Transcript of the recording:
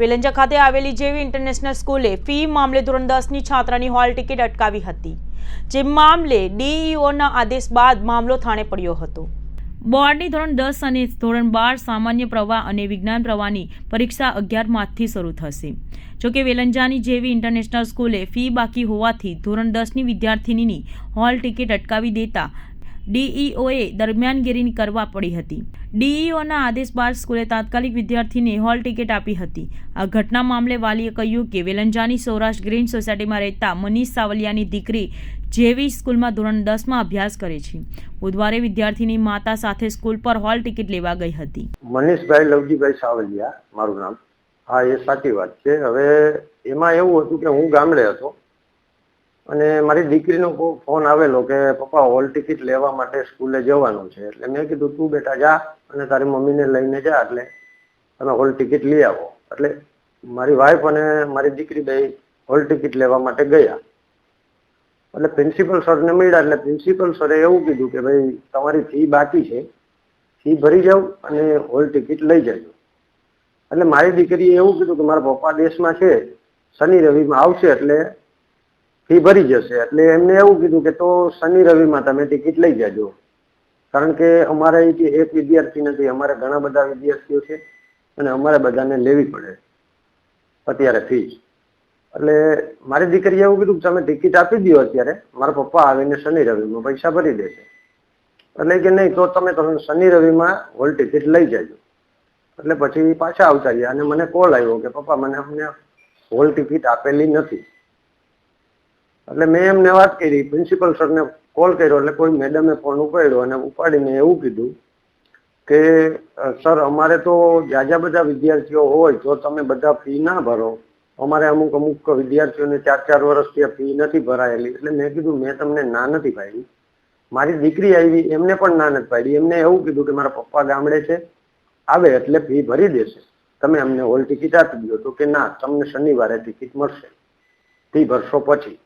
વેલંજા ખાતે આવેલી જેવી ઇન્ટરનેશનલ સ્કૂલે ફી મામલે ધોરણ દસની છાત્રાની હોલ ટિકિટ અટકાવી હતી. જે મામલે ડીઈઓના આદેશ બાદ મામલો થાણે પડ્યો હતો. બોર્ડની ધોરણ દસ અને ધોરણ બાર સામાન્ય પ્રવાહ અને વિજ્ઞાન પ્રવાહની પરીક્ષા અગિયાર માર્ચથી શરૂ થશે. જોકે વેલંજાની જેવી ઇન્ટરનેશનલ સ્કૂલે ફી બાકી હોવાથી ધોરણ દસની વિદ્યાર્થિનીની હોલ ટિકિટ અટકાવી દેતા ડીઈઓએ દરમિયાનગીરી કરવા પડી હતી. ડીઈઓના આદેશ બાદ સ્કૂલે તાત્કાલિક વિદ્યાર્થીને હોલ ટિકિટ આપી હતી. આ ઘટના મામલે વાલીએ કહ્યું કે વેલંજાની સૌરાષ્ટ્ર ગ્રીન સોસાયટીમાં રહેતા મનીષ સાવલિયાની દીકરી જેવી સ્કૂલમાં ધોરણ દસમાં અભ્યાસ કરે છે. બુધવારે વિદ્યાર્થીની માતા સાથે સ્કૂલ પર હોલ ટિકિટ લેવા ગઈ હતી. મનીષભાઈ લવજીભાઈ સાવલિયા, મારું નામ. હા, એ સાચી વાત છે. હવે એમાં એવું હતું કે હું ગામડે હતો. અને મારી દીકરીનો ફોન આવેલો કે, પપ્પા, હોલ ટિકિટ લેવા માટે સ્કૂલે જવાનું છે. એટલે મેં કીધું, તું બેટા જા અને તારી મમ્મીને લઈને જા, એટલે તમે હોલ ટિકિટ લઈ આવો. એટલે મારી વાઈફ અને મારી દીકરી બે હોલ ટિકિટ લેવા માટે ગયા. એટલે પ્રિન્સિપલ સરને મળ્યા, એટલે પ્રિન્સિપલ સરે એવું કીધું કે, ભાઈ, તમારી ફી બાકી છે. ફી ભરી જાવ અને હોલ ટિકિટ લઈ જજો. એટલે મારી દીકરીએ એવું કીધું કે, મારા પપ્પા દેશમાં છે, શનિ રવિમાં આવશે, એટલે ફી ભરી જશે. એટલે એમને એવું કીધું કે તો શનિ રવિમાં તમે ટિકિટ લઈ જજો. કારણ કે અમારે અહીંથી એક વિદ્યાર્થી નથી, અમારે ઘણા બધા વિદ્યાર્થીઓ છે અને અમારે બધાને લેવી પડે અત્યારે ફી. એટલે મારી દીકરી એવું કીધું કે તમે ટિકિટ આપી દો અત્યારે, મારા પપ્પા આવીને શનિ રવિમાં પૈસા ભરી દેશે. એટલે કે નહીં, તો તમે તમે શનિ રવિમાં હોલ ટિકિટ લઈ જજો. એટલે પછી પાછા આવતા ગયા અને મને કોલ આવ્યો કે પપ્પા, મને અમને હોલ ટિકિટ આપેલી નથી. એટલે મેં એમને વાત કરી પ્રિન્સિપલ સરને કોલ કર્યો, એટલે કોઈ મેડમે ફોન ઉપાડ્યો અને ઉપાડીને એવું કીધું કે સર અમારે તો જાજા બધા વિદ્યાર્થીઓ હોય તો તમે બધા ફી ના ભરો, અમારે અમુક અમુક વિદ્યાર્થીઓને ચાર ચાર વર્ષથી ફી નથી ભરાયેલી. એટલે મેં કીધું, મેં તમને ના નથી પાડી. મારી દીકરી આવી, એમને પણ ના નથી પાડી. એમને એવું કીધું કે મારા પપ્પા ગામડે છે, આવે એટલે ફી ભરી દેશે. તમે અમને હોલ ટિકિટ આપી દો તો કે ના, તમને શનિવારે ટિકિટ મળશે. ફી ભરશો પછી.